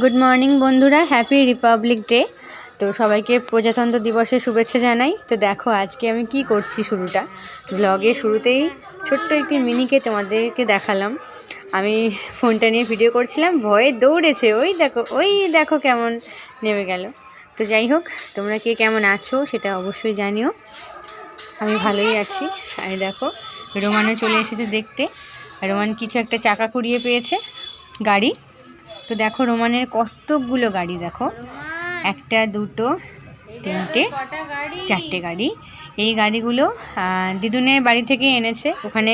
Good morning বন্ধুরা। Happy republic day তো সবাইকে প্রজাতন্ত্র দিবসের শুভেচ্ছা জানাই। তো দেখো, আজকে আমি কি করছি শুরুটা? ব্লগের শুরুতেই ছোট্ট একটি মিনিকে তোমাদেরকে দেখালাম। আমি ফোনটা নিয়ে ভিডিও করছিলাম। ভয়ে দৌড়েছে। ওই দেখো ওই দেখো কেমন নেমে গেল। তো যাই হোক, তোমরা কে কেমন আছো সেটা অবশ্যই জানিও। আমি ভালোই আছি। আর দেখো, রোমানও চলে এসেছে দেখতে। রোমান কিছু একটা চাকা কুড়িয়ে পেয়েছে। গাড়ি। তো দেখো রোমানের কতগুলো গাড়ি দেখো। একটা দুটো তিনটে চারটে গাড়ি। এই গাড়িগুলো দিদুনের বাড়ি থেকে এনেছে। ওখানে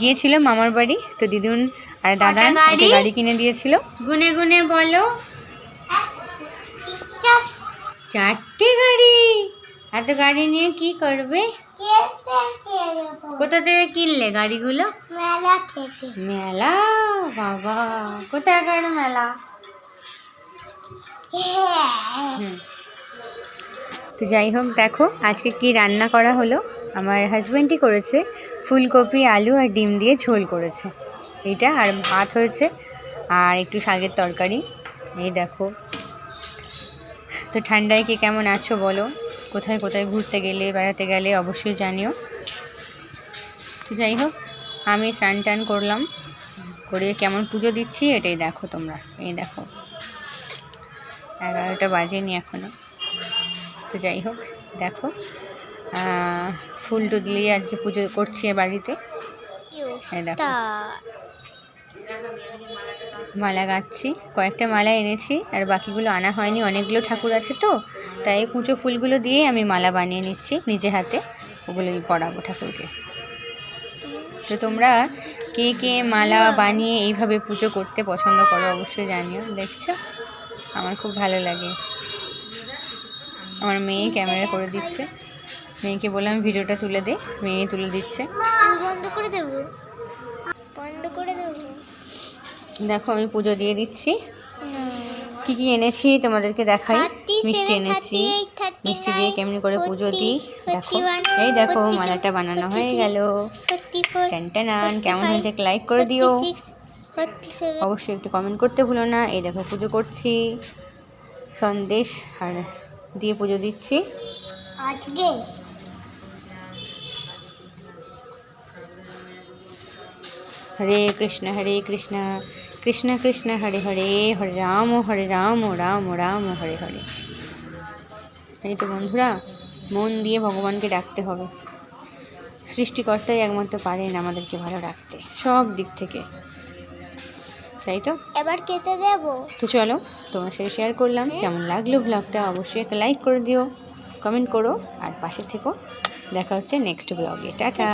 গিয়েছিল মামার বাড়ি। তো দিদুন আর দাদা? গাড়ি কিনে দিয়েছিল। গুনে গুনে বলো। চারটে গাড়ি। এত গাড়ি নিয়ে কি করবে? কোথা থেকে কিনলে গাড়িগুলো? মেলা থেকে। মেলা? বাবা কোথাকার মেলা? তো যাই হোক দেখো আজকে কি রান্না করা হলো? আমার হাজব্যান্ডই করেছে ফুলকপি আলু আর ডিম দিয়ে ঝোল করেছে। এইটা আর ভাত হয়েছে আর একটু শাকের তরকারি। এই দেখো। তো ঠান্ডায় কে কেমন আছো বলো? কোথায় কোথায় ঘুরতে গেলে, বেড়াতে গেলে অবশ্যই জানিও। তো যাই হোক, আমি স্নান টান করলাম, করে কেমন পুজো দিচ্ছি এটাই দেখো তোমরা। এই দেখো, এগারোটা বাজেনি এখনও তো যাই হোক, দেখো ফুল টুল দিয়ে আজকে পুজো করছি বাড়িতে। দেখো। মালা গাচ্ছি, কয়েকটা মালা এনেছি, আর বাকিগুলো আনা হয়নি, অনেকগুলো ঠাকুর আছে তো, তাই এই কুচো ফুলগুলো দিয়ে আমি মালা বানিয়ে নিচ্ছি নিজে হাতে ওগুলোই পরাবো ঠাকুরকে। তো তোমরা কে কে মালা বানিয়ে এইভাবে পুজো করতে পছন্দ করো অবশ্যই জানিও, দেখছ? আমার খুব ভালো লাগে। আমার মেয়ে ক্যামেরা করে দিচ্ছে। মেয়েকে বললাম, ভিডিওটা তুলে দে। মেয়ে তুলে দিচ্ছে। বন্ধ করে দেব। দেখো আমি পুজো দিয়ে দিচ্ছি। কি কি এনেছি তোমাদেরকে দেখাই? মিষ্টি এনেছি। মিষ্টি দিয়ে কেমনি করে পুজো দিই। দেখো এই দেখো মালাটা বানানো হয়ে গেল। ট্যান কেমন হয়েছে লাইক করে দিও। অবশ্যই একটু কমেন্ট করতে ভুলো না। এই দেখো পুজো করছি। সন্দেশ আর দিয়ে পুজো দিচ্ছি। আজকে হরে কৃষ্ণ হরে কৃষ্ণ। কৃষ্ণ কৃষ্ণ হরে হরে হরে রাম হরে রাম রাম রাম হরে হরে। এই তো বন্ধুরা মন দিয়ে ভগবানকে ডাকতে হবে। সৃষ্টিকর্তাই একমাত্র পারেন আমাদেরকে ভালো রাখতে সব দিক থেকে। তাই তো? এবার কেটে দেব। তো চলো তোমার সাথে শেয়ার করলাম। কেমন লাগল ব্লগটা অবশ্যই একটা লাইক করে দিও কমেন্ট করো আর পাশে থেকো। দেখা হচ্ছে নেক্সট ব্লগে টাটা!